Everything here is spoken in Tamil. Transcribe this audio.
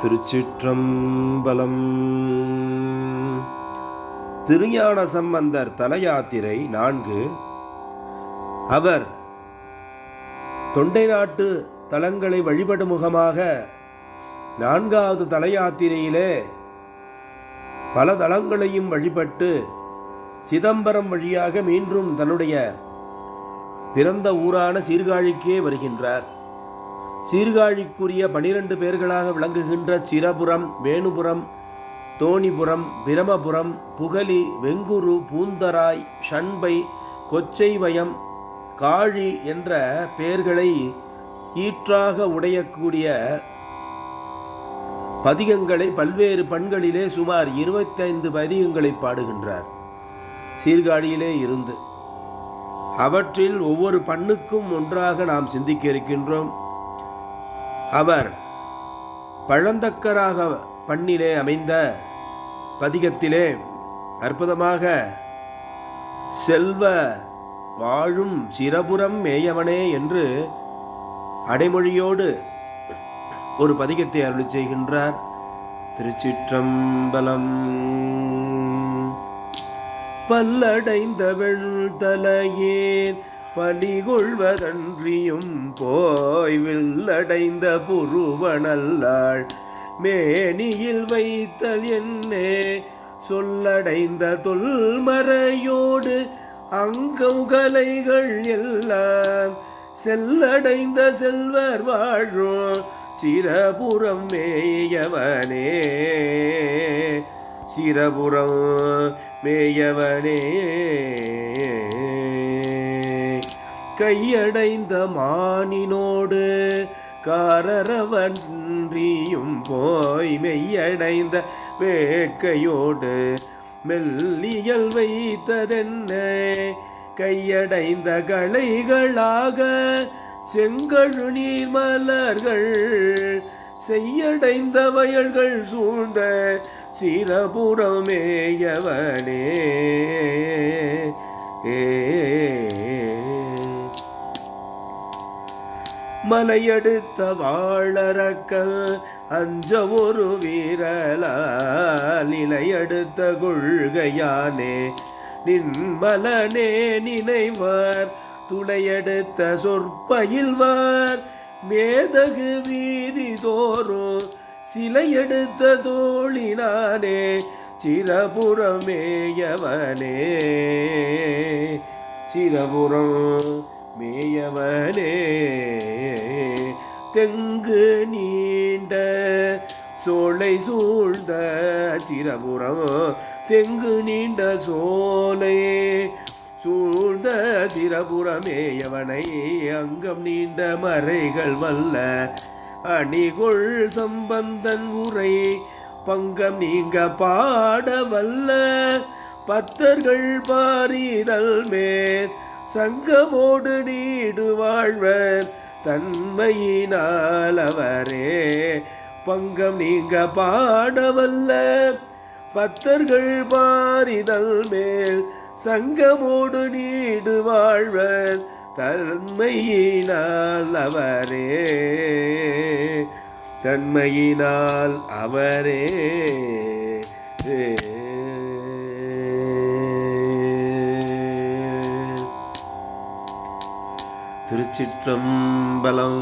திருச்சிற்றம்பலம். திருஞான சம்பந்தர் தலயாத்திரை நான்கு. அவர் தொண்டை நாட்டு தலங்களை வழிபடும் முகமாக நான்காவது தலயாத்திரையிலே பல தலங்களையும் வழிபட்டு சிதம்பரம் வழியாக மீண்டும் தன்னுடைய பிறந்த ஊரான சீர்காழிக்கே வருகின்றார். சீர்காழிக்குரிய பனிரெண்டு பேர்களாக விளங்குகின்ற சிரபுரம் வேணுபுரம் தோணிபுரம் பிரமபுரம் புகலி வெங்குரு பூந்தராய் ஷண்பை கொச்சைவயம் காழி என்ற பெயர்களை ஈற்றாக உடையக்கூடிய பதிகங்களை பல்வேறு பண்களிலே சுமார் இருபத்தைந்து பதிகங்களை பாடுகின்றார். சீர்காழியிலே இருந்து. அவற்றில் ஒவ்வொரு பண்ணுக்கும் ஒன்றாக நாம் சிந்திக்க இருக்கின்றோம். அவர் பழந்தக்கராக பண்ணிலே அமைந்த பதிகத்திலே அற்புதமாக செல்வ வாழும் சிரபுரம் மேயவனே என்று அடைமொழியோடு ஒரு பதிகத்தை அருளி செய்கின்றார். திருச்சிற்றம்பலம் பல்லடைந்த வெண்தலையேன் பலிகொள்வதன்றியும் போய் வில்லடைந்த புருவனல்லாள் மேனியில் வைத்தல் என்னே சொல்லடைந்த தொல்மறையோடு அங்கௌகலைகள் எல்லாம் செல்லடைந்த செல்வர் வாழும் சிரபுரம் மேயவனே. சிரபுரம் மேயவனே. கையடைந்த மானினோடு காரரவன்றியும் போய் மெய்யடைந்த வேட்கையோடு மெல்லியல் வைத்ததென்ன? கையடைந்த களைகளாக செங்கழு நீர் மலர்கள் செய்யடைந்த வயல்கள் சூழ்ந்த சிரபுரமேயவனே. ஏ மலையடுத்த வாழறக்கல் அஞ்ச ஒரு வீரலால் நிலையடுத்த கொள்கையானே நின்மலனே நினைவார் துளையெடுத்த சொற்பயில்வார் மேதகு வீதி தோறும் சிலையெடுத்த தோழினானே சிரபுரமேயவனே சிரபுரம் மேயவனே தெங்கு நீண்ட சோலை சூழ்ந்த சிரபுரம். தெங்கு நீண்ட சோலை சூழ்ந்த சிரபுரமேயவனை அங்கம் நீண்ட மறைகள் வல்ல. அணிகொள் சம்பந்தன் உரை பங்கம் நீங்க பாட வல்ல பத்தர்கள் பாரிதல் மேல் சங்கமோடு நீடு வாழ்வர் தன்மையினால் அவரே பங்கம் நீங்க பாடவல்ல. பத்தர்கள் பாரிதல் மேல் சங்கமோடு நீடு வாழ்வர் தன்மையினால் அவரே தன்மையினால் அவரே திருச்சிற்றம்பலம்.